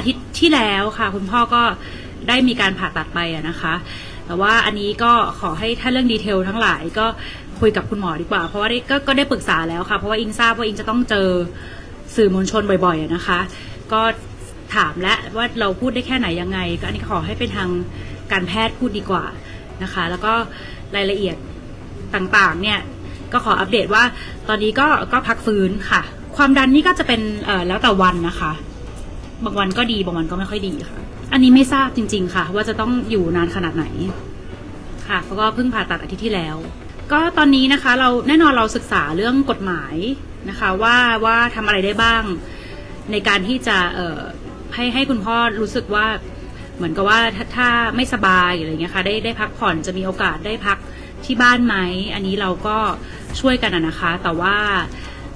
าทิตย์ที่แล้วค่ะ คุณพ่อก็ได้มีการผ่าตัดไปนะคะ แต่ว่าอันนี้ก็ขอให้ถ้าเรื่องดีเทลทั้งหลายก็คุยกับคุณหมอดีกว่า เพราะว่าได้ก็ก็ได้ปรึกษาแล้วค่ะ เพราะว่าอิงทราบว่าอิงจะต้องเจอสื่อมวลชนบ่อยๆนะคะ ก็ถามแล้วว่าเราพูดได้แค่ไหนยังไง ก็อันนี้ขอให้เป็นทางการแพทย์พูดดีกว่านะคะ แล้วก็รายละเอียดต่างๆเนี่ยก็ขออัปเดตว่าตอนนี้ก็ก็พักฟื้นค่ะ ความดันนี่ก็จะเป็นแล้วแต่วันนะคะ บางวันก็ดีบางวันก็ไม่ค่อยดีค่ะ อันนี้ไม่ทราบจริง ๆ ค่ะ ว่าจะต้องอยู่นานขนาดไหน ค่ะเพราะก็เพิ่งผ่าตัดอาทิตย์ที่แล้ว ก็ตอนนี้นะคะเราแน่นอนเราศึกษาเรื่องกฎหมายนะคะว่าว่าทำอะไรได้บ้าง ในการที่จะเอ่อให้ให้คุณพ่อรู้สึกว่าเหมือนกับว่าถ้าถ้าไม่สบายอะไรเงี้ยค่ะได้ได้พักผ่อนจะมีโอกาสได้พักที่บ้านไหมอันนี้เราก็ช่วยกันนะคะ แต่ว่า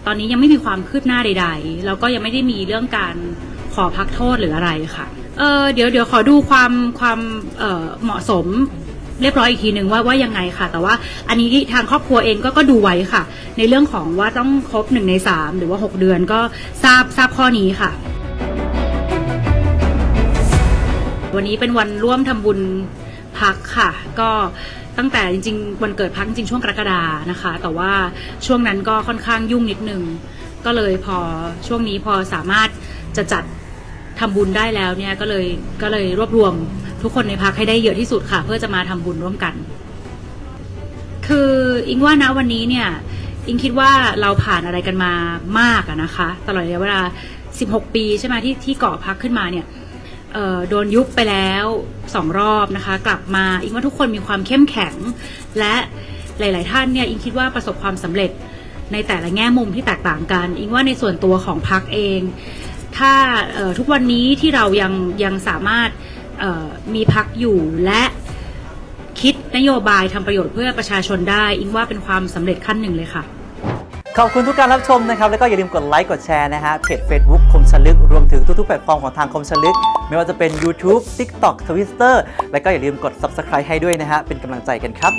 ตอนนี้ยังไม่มีความคืบหน้าใด ๆ แล้วก็ยังไม่ได้มีเรื่องการ ขอพักโทษหรืออะไรค่ะ เออเดี๋ยวเดี๋ยวขอดูความความเออเหมาะสมเรียบร้อยอีกทีหนึ่งว่าว่ายังไงค่ะ แต่ว่าอันนี้ทางครอบครัวเองก็ก็ดูไว้ค่ะ ในเรื่องของว่าต้องครบหนึ่งในสามหรือว่าหกเดือนก็ทราบทราบข้อนี้ค่ะ วันนี้เป็นวันร่วมทำบุญพักค่ะ ก็ตั้งแต่จริงๆ วันเกิดพักจริงช่วงกรกฎานะคะ แต่ว่าช่วงนั้นก็ค่อนข้างยุ่งนิดนึง ก็เลยพอช่วงนี้พอสามารถจะจัด ทำบุญได้แล้วเนี่ยก็เลยก็เลยรวบรวมทุกคนในพักให้ได้เยอะที่สุดค่ะ เพื่อจะมาทำบุญร่วมกัน คืออิงว่านะวันนี้เนี่ยอิงคิดว่าเราผ่านอะไรกันมามากอะนะคะ ตลอดระยะเวลา 16 ปีใช่ไหมที่ที่ก่อพักขึ้นมาเนี่ยโดนยุบไปแล้วสองรอบนะคะ กลับมาอิงว่าทุกคนมีความเข้มแข็ง และหลาย ๆ ท่านเนี่ยอิงคิดว่าประสบความสำเร็จในแต่ละแง่มุมที่แตกต่างกัน อิงว่าในส่วนตัวของพักเอง ถ้าทุกวันนี้ที่เรายังยังสามารถมีพักอยู่และคิดนโยบายทำประโยชน์เพื่อประชาชนได้ อิงว่าเป็นความสำเร็จขั้นหนึ่งเลยค่ะ ขอบคุณทุกการรับชมนะครับ แล้วก็อย่าลืมกดไลค์กดแชร์นะฮะเพจ Facebook คมชลึก รวมถึงทุกๆแพลตฟอร์มของทางคมชลึก ไม่ว่าจะเป็น YouTube TikTok Twitter แล้วก็อย่าลืมกด Subscribe ให้ด้วยนะฮะเป็นกำลังใจกันครับ